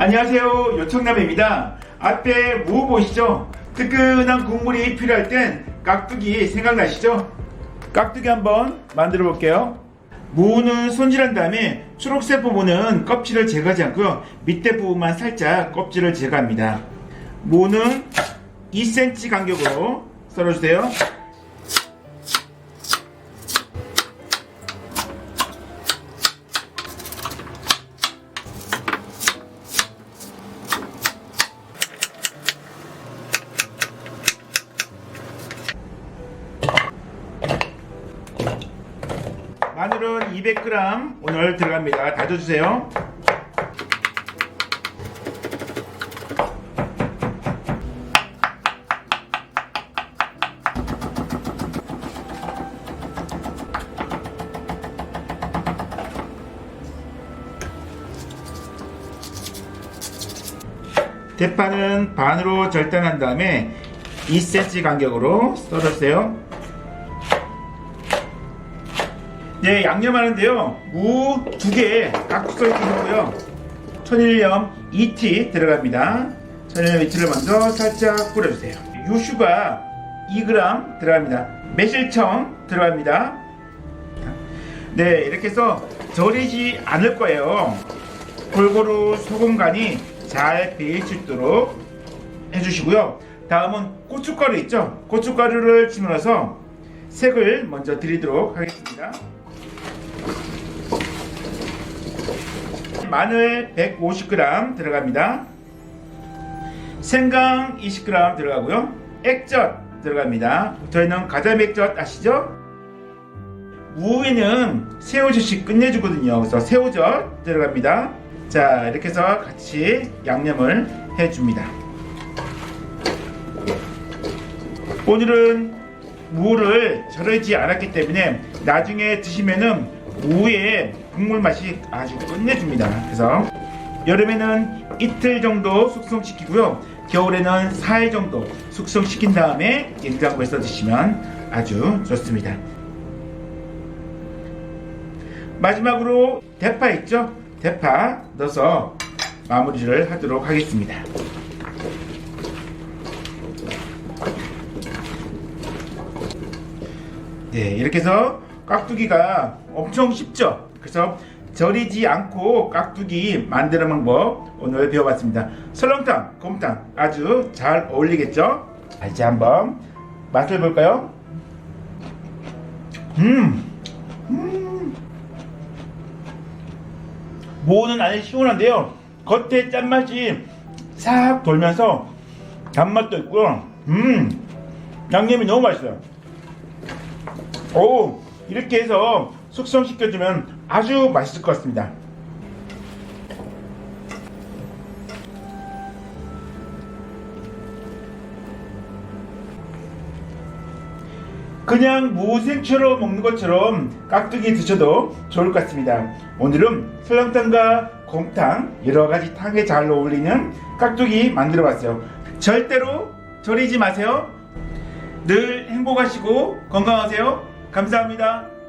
안녕하세요. 요청남입니다. 앞에 무 보이시죠? 뜨끈한 국물이 필요할 땐 깍두기 생각나시죠? 깍두기 한번 만들어 볼게요. 무는 손질한 다음에 초록색 부분은 껍질을 제거하지 않고 밑에 부분만 살짝 껍질을 제거합니다. 무는 2cm 간격으로 썰어주세요 마늘은 200g 오늘 들어갑니다. 다져주세요. 대파는 반으로 절단한 다음에 2cm 간격으로 썰어주세요. 네, 양념하는데요. 무 두개 깍둑 썰기고요. 천일염 2t 들어갑니다. 천일염 2t를 먼저 살짝 뿌려주세요. 유슈가 2g 들어갑니다. 매실청 들어갑니다. 네, 이렇게 해서 절이지 않을 거예요. 골고루 소금 간이 잘 배일 수 있도록 해주시고요. 다음은 고춧가루 있죠? 고춧가루를 집어넣어서 색을 먼저 드리도록 하겠습니다. 마늘 150g 들어갑니다. 생강 20g 들어가고요. 액젓 들어갑니다. 저희는 가자미 액젓 아시죠? 무에는 새우젓이 끝내주거든요. 그래서 새우젓 들어갑니다. 자, 이렇게 해서 같이 양념을 해줍니다. 오늘은 무를 절이지 않았기 때문에 나중에 드시면은 무의 국물 맛이 아주 끝내줍니다. 그래서 여름에는 이틀 정도 숙성시키고요. 겨울에는 4일 정도 숙성시킨 다음에 냉장고에서 드시면 아주 좋습니다. 마지막으로 대파 있죠? 대파 넣어서 마무리를 하도록 하겠습니다. 네, 이렇게 해서 깍두기가 엄청 쉽죠? 그래서 절이지 않고 깍두기 만드는 방법 오늘 배워봤습니다. 설렁탕, 곰탕 아주 잘 어울리겠죠? 자, 이제 한번 맛을 볼까요? 음, 음. 모는 안에 시원한데요. 겉에 짠맛이 싹 돌면서 단맛도 있고요. 음, 양념이 너무 맛있어요. 오 이렇게 해서 숙성시켜주면 아주 맛있을 것 같습니다. 그냥 무생채로 먹는 것처럼 깍두기 드셔도 좋을 것 같습니다. 오늘은 설렁탕과 곰탕 여러 가지 탕에 잘 어울리는 깍두기 만들어 봤어요. 절대로 절이지 마세요. 늘 행복하시고 건강하세요. 감사합니다.